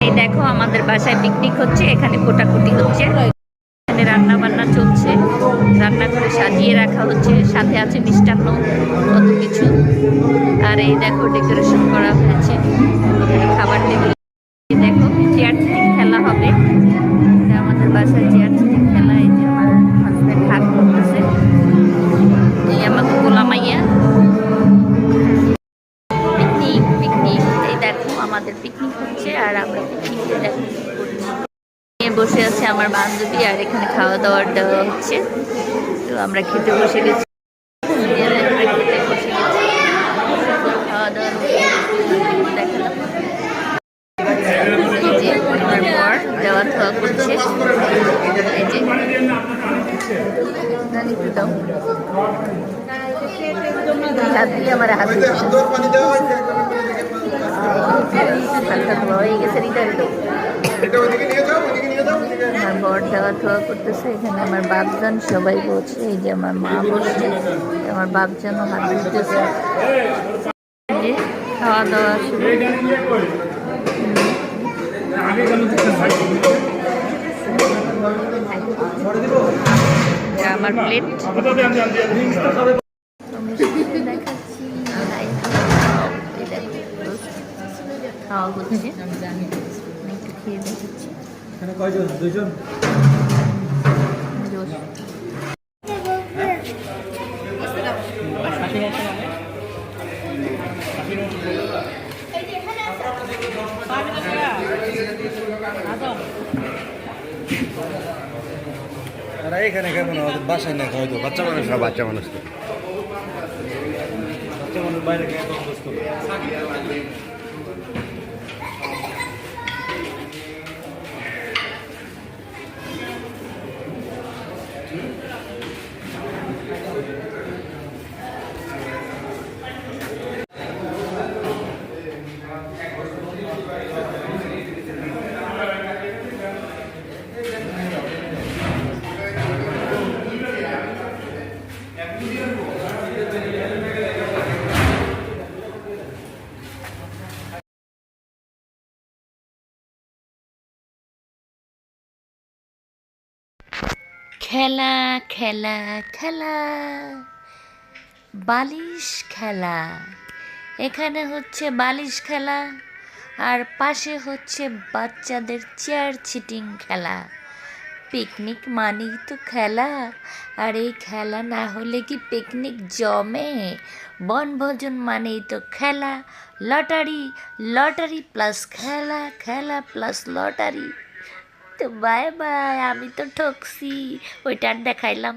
এই দেখো আমাদের বাসায় পিকনিক হচ্ছে, এখানে কোটাকুটি হচ্ছে। এখানে রান্না বান্না চলছে রান্না করে সাজিয়ে রাখা হচ্ছে, সাথে আছে মিষ্টান্ন, কত কিছু। আর এই দেখো ডেকোরেশন করা হয়েছে খাবার টেবিল দেখো চেয়ার খেলা হবে। আমাদের বাসায় চেয়ার পিকনিক হচ্ছে আর আমরা পিকনিকে নিয়ে বসে আছে আমার বান্ধবী আর এখানে খাওয়া দাওয়ার দেওয়া হচ্ছে। তো আমরা খেতে বসে গেছি। দাওয়া দেখালাম। এই যে আমার বর দেওয়া খাওয়া করছে। এই যে। আমার হাতে হাতটা ধোয়া হয়ে গেছে আমার বর দেওয়া করতেছে এখানে আমার বাপজান সবাই বলছে এই যে আমার মা বসছে আমার বাপজানও হাত দিতেছে খাওয়া দাওয়া শুরু। আমার প্লেট দেখাচ্ছি এই দেখো, খাওয়া হচ্ছে। একটু খেয়ে দেখাচ্ছি এখানে কেমন? আমাদের বাসায় না হয়তো বাচ্চা মানুষ সব বাচ্চা মানুষ তো। বাচ্চা মানুষ বাইরে খেলা খেলা খেলা। বালিশ খেলা। এখানে হচ্ছে বালিশ খেলা আর পাশে হচ্ছে বাচ্চাদের চেয়ার ছিটিং খেলা। পিকনিক মানেই তো খেলা। আর এই খেলা না হলে কি পিকনিক জমে? বনভোজন মানেই তো খেলা। লটারি লটারি প্লাস খেলা খেলা প্লাস লটারি। তো বাই বাই আমি তো ঠকছি ওইটা আর দেখাইলাম।